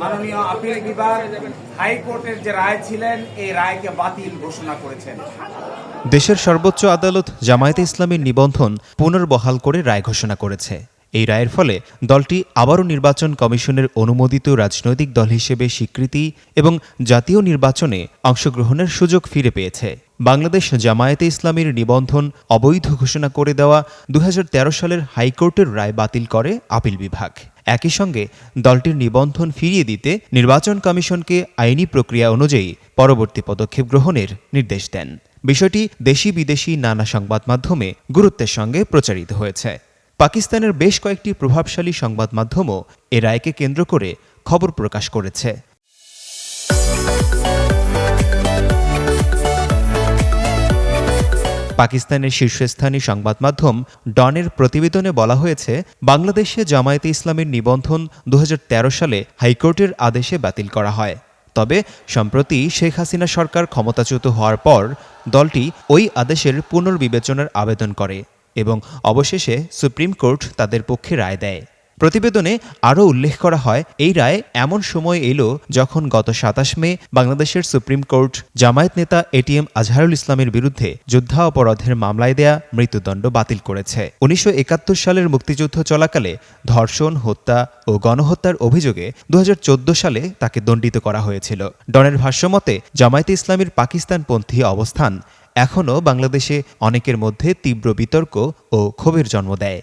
মাননীয় আপিল বিভাগ, হাইকোর্টের যে রায় ছিলেন, এই রায়কে বাতিল ঘোষণা করেছেন। দেশের সর্বোচ্চ আদালত জামায়াতে ইসলামীর নিবন্ধন পুনর্বহাল করে রায় ঘোষণা করেছে। এই রায়ের ফলে দলটি আবারও নির্বাচন কমিশনের অনুমোদিত রাজনৈতিক দল হিসেবে স্বীকৃতি এবং জাতীয় নির্বাচনে অংশগ্রহণের সুযোগ ফিরে পেয়েছে। বাংলাদেশ জামায়াতে ইসলামীর নিবন্ধন অবৈধ ঘোষণা করে দেওয়া দু হাজার তেরো সালের হাইকোর্টের রায় বাতিল করে আপিল বিভাগ। একই সঙ্গে দলটির নিবন্ধন ফিরিয়ে দিতে নির্বাচন কমিশনকে আইনি প্রক্রিয়া অনুযায়ী পরবর্তী পদক্ষেপ গ্রহণের নির্দেশ দেন। বিষয়টি দেশি বিদেশি নানা সংবাদ মাধ্যমে গুরুত্বের সঙ্গে প্রচারিত হয়েছে। পাকিস্তানের বেশ কয়েকটি প্রভাবশালী সংবাদ মাধ্যমও এ রায়কে কেন্দ্র করে খবর প্রকাশ করেছে। পাকিস্তানের শীর্ষস্থানীয় সংবাদ মাধ্যম ডনের প্রতিবেদনে বলা হয়েছে, বাংলাদেশে জামায়াতে ইসলামের নিবন্ধন দু হাজার তেরো সালে হাইকোর্টের আদেশে বাতিল করা হয়। তবে, সম্প্রতি শেখ হাসিনা সরকার ক্ষমতাচ্যুত হওয়ার পর, দলটি ওই আদেশের পুনর্বিবেচনার আবেদন করে এবং অবশেষে সুপ্রিম কোর্ট তাদের পক্ষে রায় দেয়। প্রতিবেদনে আরও উল্লেখ করা হয়, এই রায় এমন সময় এলো যখন গত সাতাশ মে বাংলাদেশের সুপ্রিম কোর্ট জামায়াত নেতা এটিএম আজহারুল ইসলামের বিরুদ্ধে যুদ্ধাপরাধের মামলায় দেয়া মৃত্যুদণ্ড বাতিল করেছে। উনিশশো একাত্তর সালের মুক্তিযুদ্ধ চলাকালে ধর্ষণ, হত্যা ও গণহত্যার অভিযোগে দু হাজার চোদ্দ সালে তাকে দণ্ডিত করা হয়েছিল। ডনের ভাষ্যমতে, জামায়াতে ইসলামের পাকিস্তানপন্থী অবস্থান এখনও বাংলাদেশে অনেকের মধ্যে তীব্র বিতর্ক ও ক্ষোভের জন্ম দেয়।